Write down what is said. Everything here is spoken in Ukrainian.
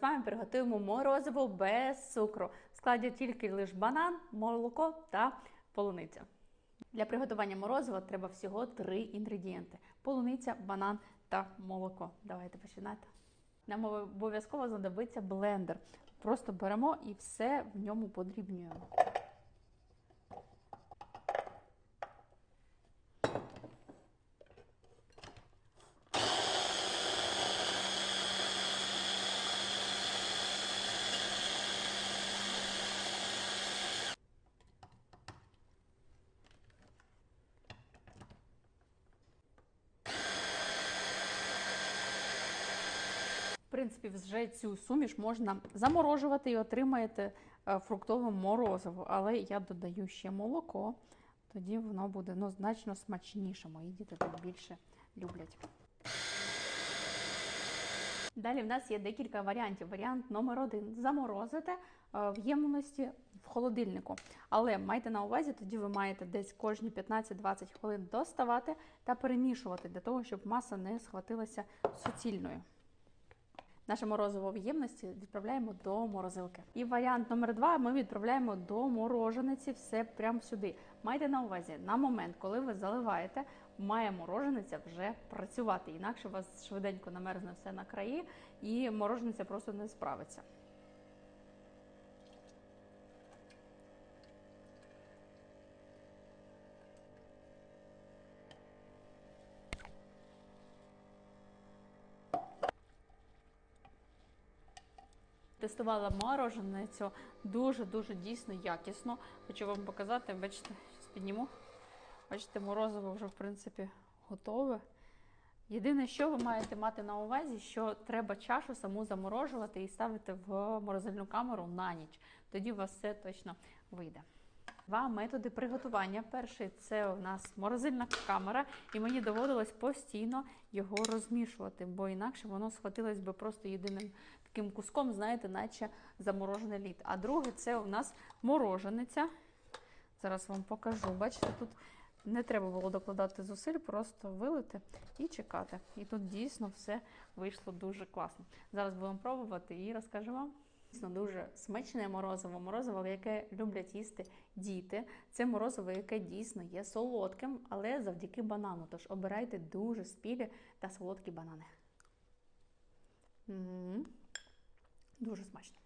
З вами приготуємо морозиво без цукру. В складі тільки лише банан, молоко та полуниця. Для приготування морозива треба всього три інгредієнти: полуниця, банан та молоко. Давайте починати. Нам обов'язково знадобиться блендер. Просто беремо і все в ньому подрібнюємо. Принципі, вже цю суміш можна заморожувати і отримаєте е, фруктове морозиво. Але я додаю ще молоко, тоді воно буде ну, значно смачніше. Мої діти так більше люблять. Далі в нас є декілька варіантів. Варіант номер один заморозити е, в ємності в холодильнику. Але майте на увазі, тоді ви маєте десь кожні 15-20 хвилин доставати та перемішувати для того, щоб маса не схватилася суцільною. Наше морозиво в ємності відправляємо до морозилки. І варіант номер два ми відправляємо до морожениці все прямо сюди. Майте на увазі, на момент, коли ви заливаєте, має морожениця вже працювати. Інакше у вас швиденько намерзне все на краї, і морожениця просто не справиться. Тестувала мороженицю дуже-дуже дійсно якісно. Хочу вам показати, бачите, підніму. Бачите, морозиво вже в принципі готове. Єдине, що ви маєте мати на увазі, що треба чашу саму заморожувати і ставити в морозильну камеру на ніч. Тоді у вас все точно вийде. Два методи приготування. Перший це у нас морозильна камера, і мені доводилось постійно його розмішувати, бо інакше воно схватилось би просто єдиним таким куском, знаєте, наче заморожений лід. А друге це у нас морожениця. Зараз вам покажу. Бачите, тут не треба було докладати зусиль, просто вилити і чекати. І тут дійсно все вийшло дуже класно. Зараз будемо пробувати і розкажу вам. Дійсно дуже смачне морозиво, морозиво, яке люблять їсти діти. Це морозиво, яке дійсно є солодким, але завдяки банану. Тож обирайте дуже спілі та солодкі банани. М-м-м. Дуже смачно.